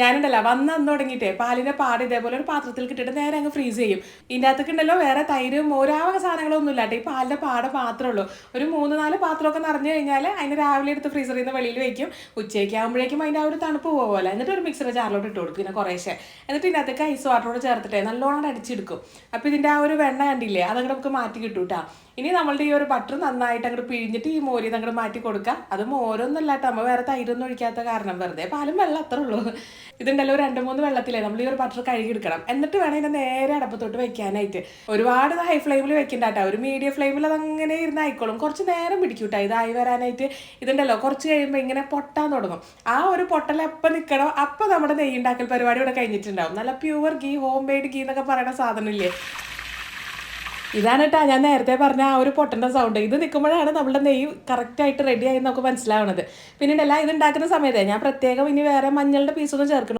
ഞാനുണ്ടല്ലോ വന്ന് അന്ന് തുടങ്ങിയിട്ടേ പാലിന്റെ പാട് ഇതേപോലെ ഒരു പാത്രത്തിൽ കിട്ടിയിട്ട് നേരെ അങ്ങ് ഫ്രീസ് ചെയ്യും. ഇതിന്റെ അകത്തൊക്കെ ഉണ്ടല്ലോ വേറെ തൈരും മോരാവക സാധനങ്ങളൊന്നും ഇല്ലാട്ടെ ഈ പാലിന്റെ പാട മാത്രമേ ഉള്ളൂ. ഒരു മൂന്ന് നാല് പാത്രമൊക്കെ നിറഞ്ഞു കഴിഞ്ഞാൽ അതിന് രാവിലെ എടുത്ത് ഫ്രീസറിൽ നിന്ന് വെളിയിൽ വെക്കും. ഉച്ചയ്ക്ക് ആകുമ്പോഴേക്കും അതിന്റെ ആ ഒരു തണുപ്പ് പോകുമല്ലോ എന്നിട്ട് ഒരു മിക്സറിൽ ചാറിലോട്ട് ഇട്ട് കൊടുക്കും പിന്നെ കുറേശ്ശെ. എന്നിട്ട് ഇതിന്റെ അകത്തേക്ക് ഐസ് വാട്ടറോട് ചേർത്തിട്ടേ നല്ലോണം അടിച്ചെടുക്കും. അപ്പോൾ ഇതിന്റെ ആ ഒരു വെണ്ണ കണ്ടില്ലേ അതങ്ങോട്ട് നമുക്ക് മാറ്റി കിട്ടും കേട്ടോ ഇനി നമ്മളുടെ ഈ ഒരു ബട്ടർ നന്നായിട്ട് അങ്ങോട്ട് പിഴിഞ്ഞിട്ട് ഈ മോരി അങ്ങോട്ട് മാറ്റി കൊടുക്കുക അത് മോരൊന്നും കേട്ടോ അമ്മ വേറെ തൈരൊന്നും ഒഴിക്കാത്ത കാരണം. വെറുതെ പാലും വെള്ളം അത്രേ ഉള്ളൂ. ഇതുണ്ടല്ലോ രണ്ട് മൂന്ന് വെള്ളത്തിലേ നമ്മൾ ഈ ഒരു ബട്ടർ കഴുകിയെടുക്കണം എന്നിട്ട് വേണം നേരെ അടപ്പത്തോട്ട് വെക്കാനായിട്ട്. ഒരുപാട് ഹൈ ഫ്ലെയിമിൽ വെക്കണ്ട ഒരു മീഡിയം ഫ്ലെയിമിൽ അത് അങ്ങനെ ഇരുന്ന് ആയിക്കോളും. കുറച്ച് നേരം പിടിക്കും കേട്ടോ ഇതായി വരാനായിട്ട് ഇതുണ്ടല്ലോ. കുറച്ച് കഴിയുമ്പോൾ ഇങ്ങനെ പൊട്ടാൻ തുടങ്ങും. ആ ഒരു പൊട്ടൽ എപ്പോൾ നിൽക്കണോ അപ്പോൾ നമ്മുടെ നെയ്യുണ്ടാക്കൽ പരിപാടി ഇവിടെ കഴിഞ്ഞിട്ടുണ്ടാവും. നല്ല pure ghee homemade ghee എന്നൊക്കെ പറയുന്ന സാധനമില്ലേ? ഇതാണ് കേട്ടോ ഞാൻ നേരത്തെ പറഞ്ഞ ആ ഒരു പൊട്ടന്റെ സൗണ്ട് ഇത് നിൽക്കുമ്പോഴാണ് നമ്മുടെ നെയ്യ് കറക്റ്റായിട്ട് റെഡി ആയി നമുക്ക് മനസ്സിലാവുന്നത് പിന്നെ എല്ലാം ഇത് ഉണ്ടാക്കുന്ന സമയത്തെ ഞാൻ പ്രത്യേകം ഇനി വേറെ മഞ്ഞളുടെ പീസൊന്നും ചേർക്കണം